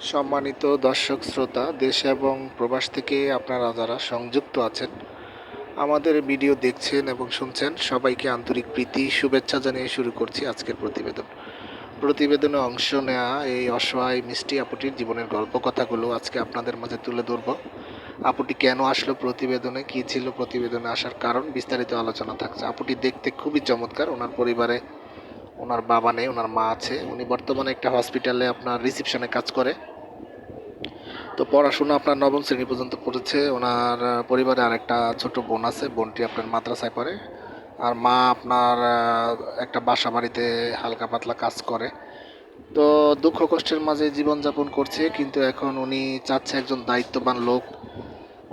সম্মানিত দর্শক, শ্রোতা, দেশ এবং প্রবাস থেকে আপনারা যারা সংযুক্ত আছেন, আমাদের ভিডিও দেখছেন এবং শুনছেন, সবাইকে আন্তরিক প্রীতি, শুভেচ্ছা জানিয়ে শুরু করছি আজকের প্রতিবেদন। প্রতিবেদনে অংশ নেওয়া এই অসহায়, মিষ্টি আপুটির জীবনের গল্প কথাগুলো আজকে আপনাদের মাঝে তুলে ধরব। আপুটি কেন আসলো প্রতিবেদনে, কী ছিল প্রতিবেদনে আসার কারণ, বিস্তারিত আলোচনা থাকছে। আপুটি দেখতে খুবই চমৎকার, ওনার পরিবারে ওনার বাবা নেই, ওনার মা আছে। উনি বর্তমানে একটা হসপিটালে আপনার রিসেপশনে কাজ করে। তো পড়াশোনা আপনার নবম শ্রেণি পর্যন্ত পড়েছে ওনার পরিবারে আর একটা ছোট বোন আছে। বোনটি আপনার মাদ্রাসায় পড়ে। আর মা আপনার একটা বাসা বাড়িতে হালকা পাতলা কাজ করে। তো দুঃখ কষ্টের মাঝে জীবনযাপন করছে, কিন্তু এখন উনি চাচ্ছে একজন দায়িত্ববান লোক।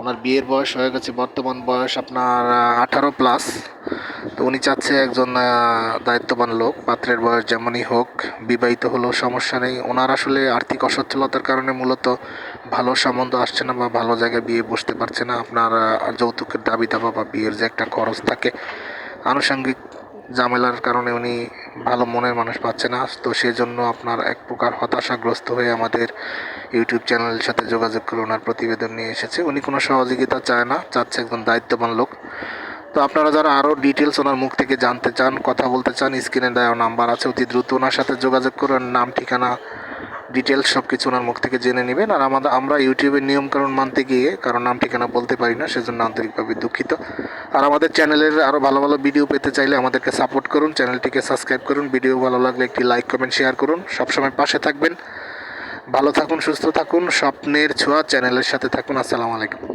ওনার বিয়ের বয়স হয়ে গেছে, বর্তমান বয়স আপনার আঠারো প্লাস উনি চাচ্ছে একজন দায়িত্ববান লোক, পাত্রের বয়স যেমনই হোক, বিবাহিত হলেও সমস্যা নেই। ওনার আসলে আর্থিক অসচ্ছলতার কারণে মূলত ভালো সম্বন্ধ আসছে না বা ভালো জায়গায় বিয়ে বসতে পারছে না। আপনার যৌতুকের দাবি দাবা বা বিয়ের যে একটা খরচ থাকে, আনুষঙ্গিক ঝামেলার কারণে উনি ভালো মনের মানুষ পাচ্ছে না। তো সেজন্য আপনার এক প্রকার হতাশাগ্রস্ত হয়ে আমাদের ইউটিউব চ্যানেলের সাথে যোগাযোগ করে ওনার প্রতিবেদন নিয়ে এসেছে। উনি কোনো সহযোগিতা চায় না, চাচ্ছে একজন দায়িত্ববান লোক। তো আপনারা যারা আরও ডিটেলস ওনার মুখ থেকে জানতে চান, কথা বলতে চান স্ক্রিনে দেওয়া নাম্বার আছে, অতি দ্রুত ওনার সাথে যোগাযোগ করে ওনার নাম, ঠিকানা ডিটেলস সব কিছু ওনার মুখ থেকে জেনে নেবেন। আর আমাদের, আমরা ইউটিউবের নিয়মকানুন মানতে গিয়ে কারণ নাম, ঠিকানা বলতে পারি না, সেজন্য আন্তরিকভাবে দুঃখিত। আর আমাদের চ্যানেলের আরও ভালো ভালো ভিডিও পেতে চাইলে আমাদেরকে সাপোর্ট করুন। চ্যানেলটিকে সাবস্ক্রাইব করুন। ভিডিও ভালো লাগলে একটি লাইক কমেন্ট শেয়ার করুন। সবসময় পাশে থাকবেন। ভালো থাকুন, সুস্থ থাকুন। স্বপ্নের ছোঁয়া চ্যানেলের সাথে থাকুন। আসসালামু আলাইকুম।